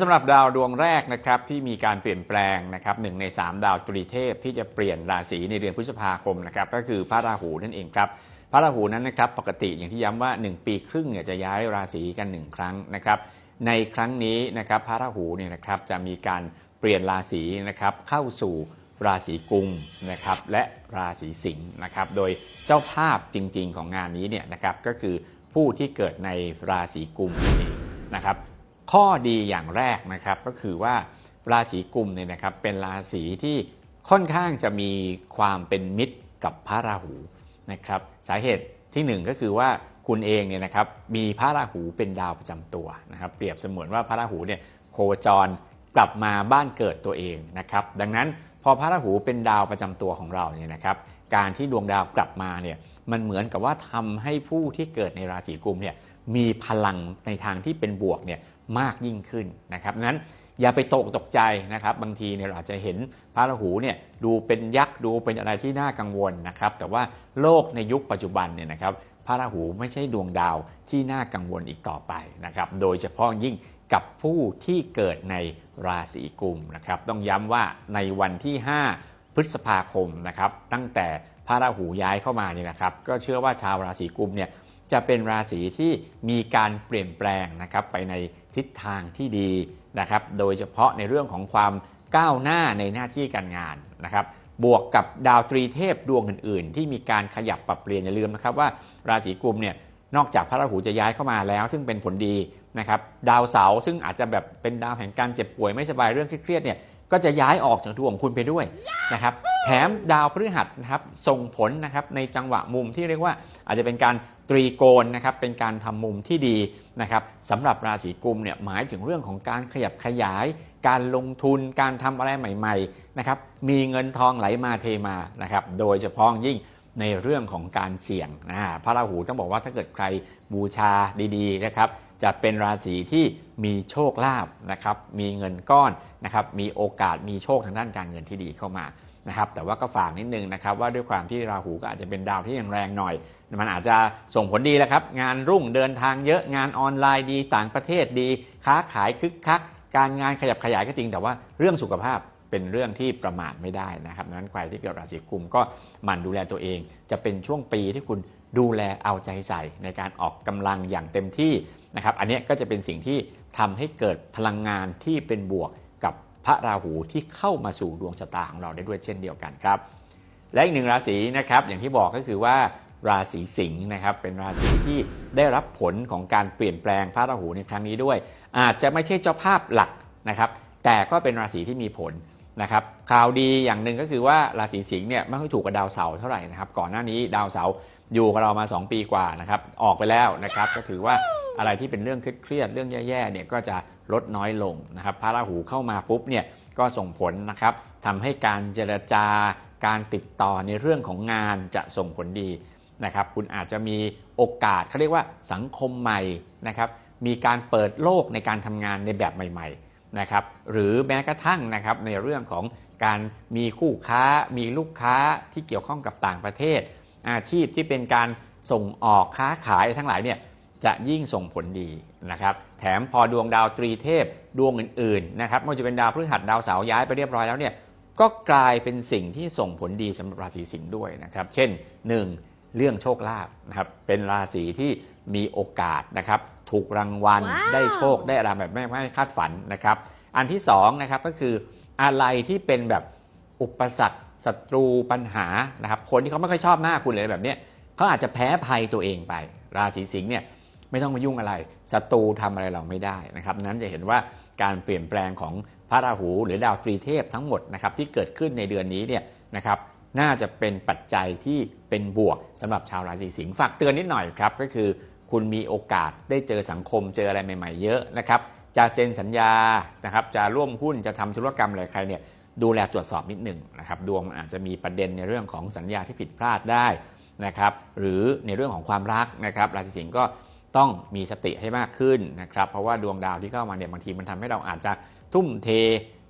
สำหรับดาวดวงแรกนะครับที่มีการเปลี่ยนแปลงนะครับหนึ่งใน 3 ดาวตรีเทพที่จะเปลี่ยนราศีในเดือนพฤษภาคมนะครับก็คือพระราหูนั่นเองครับพระราหูนั้นนะครับปกติอย่างที่ย้ำว่า 1 ปีครึ่งเนี่ยจะย้ายราศีกัน 1 ครั้งนะครับในครั้งนี้นะครับพระราหูเนี่ยนะครับจะมีการเปลี่ยนราศีนะครับเข้าสู่ราศีกุมนะครับและราศีสิงห์นะครับโดยเจ้าภาพจริง ๆ ของงานนี้เนี่ยนะครับก็คือผู้ที่เกิดในราศีกุมนั่นเองนะครับ ข้อดีอย่างแรกนะครับก็คือว่าราศีกุมเนี่ยนะครับเป็นราศีที่ค่อนข้างจะมีความเป็นมิตรกับพระราหูนะครับสาเหตุที่หนึ่งก็คือว่าคุณเองเนี่ยนะครับมีพระราหูเป็นดาวประจำตัวนะครับเปรียบเสมือนว่าพระราหูเนี่ยโคจรกลับมาบ้านเกิดตัวเองนะครับดังนั้นพอพระราหูเป็นดาวประจำตัวของเราเนี่ยนะครับการที่ดวงดาวกลับมาเนี่ยมันเหมือนกับว่าทำให้ผู้ที่เกิดในราศีกุมเนี่ย มีพลังในทางที่เป็นบวกเนี่ยมากยิ่งขึ้นนะครับนั้นอย่าไปตกตกใจนะครับบางทีเนี่ยเราอาจจะเห็นพระราหูเนี่ยดูเป็นยักษ์ดูเป็นอะไรที่น่ากังวลนะครับแต่ว่าโลกในยุคปัจจุบันเนี่ยนะครับพระราหูไม่ใช่ดวงดาวที่น่ากังวลอีกต่อไปนะครับโดยเฉพาะยิ่งกับผู้ที่เกิดในราศีกุมนะครับต้องย้ำว่าในวันที่ 5 พฤษภาคมนะครับตั้งแต่พระราหูย้ายเข้ามาเนี่ยนะครับก็เชื่อว่าชาวราศีกุมเนี่ย จะเป็นราศีที่มีการเปลี่ยนแปลงนะครับไปในทิศทางที่ดีนะครับ โดยเฉพาะในเรื่องของความก้าวหน้าในหน้าที่การงานนะครับ บวกกับดาวตรีเทพดวงอื่น ๆ ที่มีการขยับปรับเปลี่ยนอย่าลืมนะครับว่าราศีกุมเนี่ยนอกจากพระราหูจะย้ายเข้ามาแล้ว ซึ่งเป็นผลดีนะครับ ดาวเสาร์ซึ่งอาจจะแบบเป็นดาวแห่งการเจ็บป่วยไม่สบายเรื่องเครียดเนี่ย ก็จะย้ายออกจากดวงของคุณไปด้วยนะครับแถมดาวพฤหัสนะครับส่งผลนะครับในจังหวะมุมที่เรียกว่าอาจจะเป็นการตรีโกณนะครับเป็นการทำมุมที่ดีนะครับสำหรับราศีกุมเนี่ยหมายถึงเรื่องของการขยับขยาย การลงทุนการทำอะไรใหม่ๆนะครับมีเงินทองไหลมาเทมานะครับโดยเฉพาะยิ่งในเรื่องของการเสี่ยงนะพระราหูต้องบอกว่าถ้าเกิดใครบูชาดีๆนะครับ จะเป็นราศีที่มีโชคลาภนะครับมีเงินก้อนนะครับมีโอกาสมีโชคทางด้านการเงินที่ดีเข้ามานะครับแต่ว่าก็ฝากนิดนึงนะครับว่าด้วยความที่ราหูก็อาจจะเป็นดาวที่ยังแรงหน่อย มันอาจจะส่งผลดีแหล้วครับ งานรุ่งเดินทางเยอะงานออนไลน์ดีต่างประเทศดี ค้าขายคึกคัก การงานขยับขยายก็จริง แต่ว่าเรื่องสุขภาพเป็นเรื่องที่ประมาทไม่ได้นะครับดังนั้นใครที่เกิดราศีกุมก็หมั่นดูแลตัวเอง จะเป็นช่วงปีที่คุณดูแลเอาใจใส่ในการออกกำลังอย่างเต็มที่ นะครับอันนี้ก็จะเป็นสิ่งที่ทำให้เกิดพลังงานที่เป็นบวกกับพระราหูที่เข้ามาสู่ดวงชะตาของเราได้ด้วยเช่นเดียวกันครับ และอีกหนึ่งราศีนะครับอย่างที่บอกก็คือว่าราศีสิงห์นะครับเป็นราศีที่ได้รับผลของการเปลี่ยนแปลงพระราหูในครั้งนี้ด้วย อาจจะไม่ใช่เจ้าภาพหลักนะครับ แต่ก็เป็นราศีที่มีผลนะครับข่าวดีอย่างหนึ่งก็คือว่าราศีสิงห์เนี่ยไม่ค่อยถูกกับดาวเสาร์เท่าไหร่นะครับก่อนหน้านี้ดาวเสาร์อยู่กับเรามา 2 ปีกว่านะครับออกไปแล้วนะครับก็ถือว่า อะไรที่เป็นเรื่องเครียดเรื่องแย่ๆเนี่ยก็จะลดน้อยลงนะครับพระราหูเข้ามาปุ๊บเนี่ยก็ส่งผลนะครับทำให้การเจรจาการติดต่อในเรื่องของงานจะส่งผลดีนะครับคุณอาจจะมีโอกาสเขาเรียกว่าสังคมใหม่นะครับมีการเปิดโลกในการทำงานในแบบใหม่ๆนะครับหรือแม้กระทั่งนะครับในเรื่องของการมีคู่ค้ามีลูกค้าที่เกี่ยวข้องกับต่างประเทศ อาชีพที่เป็นการส่งออกค้าขายทั้งหลายเนี่ย จะยิ่งส่งผลดีนะครับแถมพอดวงดาวตรีเทพดวงอื่นๆนะครับไม่ว่าจะเป็นดาวพฤหัสดาวเสาร์ย้ายไปเรียบร้อยแล้วเนี่ยก็กลายเป็นสิ่งที่ส่งผลดีสำหรับราศีสิงห์ด้วยนะครับเช่น 1. เรื่องโชคลาภนะครับเป็นราศีที่มีโอกาสนะครับถูกรางวัลว้าวได้โชคได้อะไรแบบไม่ไม่คาดฝันนะครับอันที่2นะครับก็คืออะไรที่เป็นแบบอุปสรรคศัตรูปัญหานะครับคนที่เขาไม่ค่อยชอบหน้าคุณเลยแบบเนี้ยเขาอาจจะแพ้ภัยตัวเองไป ราศีสิงห์เนี่ย ไม่ต้องมายุ่งอะไรศัตรูทำอะไรเราไม่ได้นะครับนั้นจะเห็นว่าการเปลี่ยนแปลงของพระราหูหรือดาวตรีเทพทั้งหมดนะครับที่เกิดขึ้นในเดือนนี้เนี่ยนะครับน่าจะเป็นปัจจัยที่เป็นบวกสำหรับชาวราศีสิงห์ฝากเตือนนิดหน่อยครับก็คือคุณมีโอกาสได้เจอสังคมเจออะไรใหม่ ๆ เยอะนะครับจะเซ็นสัญญานะครับจะร่วมหุ้นจะทำธุรกรรมอะไรใครเนี่ยดูแลตรวจสอบนิดหนึ่งนะครับดวงมันอาจจะมีประเด็นในเรื่องของสัญญาที่ผิดพลาดได้นะครับหรือในเรื่องของความรักนะครับราศีสิงห์ก็ ต้องมีสติให้มากขึ้นนะครับ เพราะว่าดวงดาวที่เข้ามาเนี่ยบางทีมันทำให้เราอาจจะทุ่มเท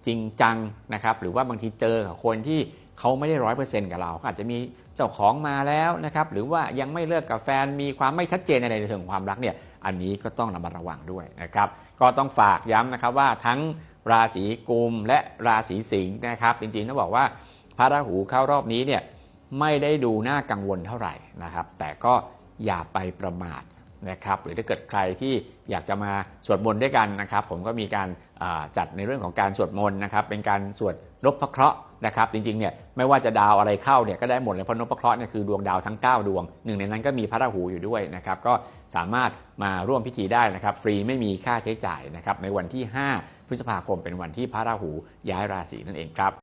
จริงจังนะครับหรือว่าบางทีเจอกับคนที่เขาไม่ได้ร้อยเปอร์เซ็นต์กับเราเขาอาจจะมีเจ้าของมาแล้วนะครับหรือว่ายังไม่เลิกกับแฟนมีความไม่ชัดเจนในเรื่องของความรักเนี่ยอันนี้ก็ต้องระมัดระวังด้วยนะครับก็ต้องฝากย้ำนะครับว่าทั้งราศีกุมและราศีสิงห์นะครับจริงๆต้องบอกว่าพระราหูเข้ารอบนี้เนี่ยไม่ได้ดูน่ากังวลเท่าไหร่นะครับแต่ก็อย่าไปประมาท นะครับหรือถ้าเกิดใครที่อยากจะมาสวดมนต์ด้วยกันนะครับ ผมก็มีการจัดในเรื่องของการสวดมนต์นะครับเป็นการสวดนพเคราะห์นะครับจริงๆเนี่ยไม่ว่าจะดาวอะไรเข้าเนี่ยก็ได้หมดเลยเพราะนพเคราะห์เนี่ยคือดวงดาวทั้ง 9 ดวงหนึ่งในนั้นก็มีพระราหูอยู่ด้วยนะครับก็สามารถมาร่วมพิธีได้นะครับฟรีไม่มีค่าใช้จ่ายนะครับในวันที่ 5 พฤษภาคมเป็นวันที่พระราหูย้ายราศีนั่นเองครับ